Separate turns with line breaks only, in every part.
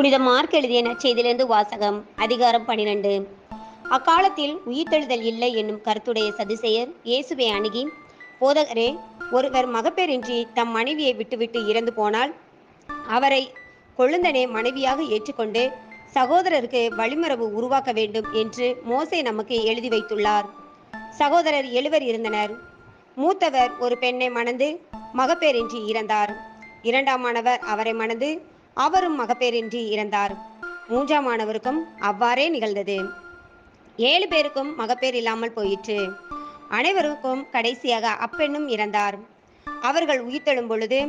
புனித மார்க் எழுதிய நச்செய்திலிருந்து வாசகம் அதிகாரம் பனிரெண்டு. அக்காலத்தில் உயிர்த்தெழுதல் இல்லை என்னும் கருத்துடைய சதுசேயர் இயேசுவை அணுகி போதகரே ஒருவர் மகப்பேரின்றி தம் மனைவியை விட்டுவிட்டு இறந்து போனால் அவரை கொழுந்தனே மனைவியாக ஏற்றுக்கொண்டு சகோதரருக்கு வழிமரபு உருவாக்க வேண்டும் என்று மோசை நமக்கு எழுதி வைத்துள்ளார். சகோதரர் எழுவர் இருந்தனர். மூத்தவர் ஒரு பெண்ணை மணந்து மகப்பேரின்றி இறந்தார். இரண்டாமானவர் அவரை மணந்து அவரும் மகப்பேரின்றி இறந்தார். மூன்றாம் மாணவருக்கும் அவ்வாறே நிகழ்ந்தது. ஏழு பேருக்கும் மகப்பேர் இல்லாமல் போயிற்று. அனைவருக்கும் கடைசியாக அப்பெண்ணும் இறந்தார். அவர்கள் உயிர்த்தெழும் பொழுது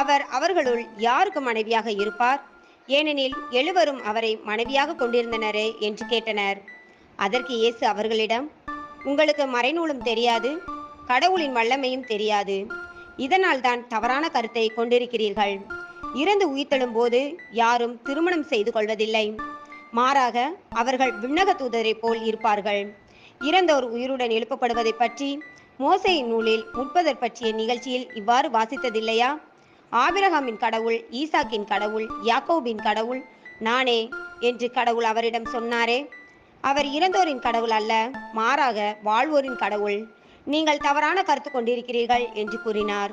அவர் அவர்களுள் யாருக்கு மனைவியாக இருப்பார்? ஏனெனில் எழுவரும் அவரை மனைவியாக கொண்டிருந்தனரே என்று கேட்டனர். அதற்கு இயேசு அவர்களிடம் உங்களுக்கு மறைநூலும் தெரியாது கடவுளின் வல்லமையும் தெரியாது. இதனால் தான் தவறான கருத்தை கொண்டிருக்கிறீர்கள். இறந்து உயிர்த்தெழும் போது யாரும் திருமணம் செய்து கொள்வதில்லை. மாறாக அவர்கள் விண்ணக தூதரை போல் இருப்பார்கள். இறந்தோர் உயிருடன் எழுப்பப்படுவதை பற்றி மோசையின் நூலில் முற்பதற் பற்றிய நிகழ்ச்சியில் இவ்வாறு வாசித்ததில்லையா? ஆபிரகாமின் கடவுள் ஈசாக்கின் கடவுள் யாக்கோபின் கடவுள் நானே என்று கடவுள் அவரிடம் சொன்னாரே. அவர் இறந்தோரின் கடவுள் அல்ல மாறாக வாழ்வோரின் கடவுள். நீங்கள் தவறான கருத்து கொண்டிருக்கிறீர்கள் என்று கூறினார்.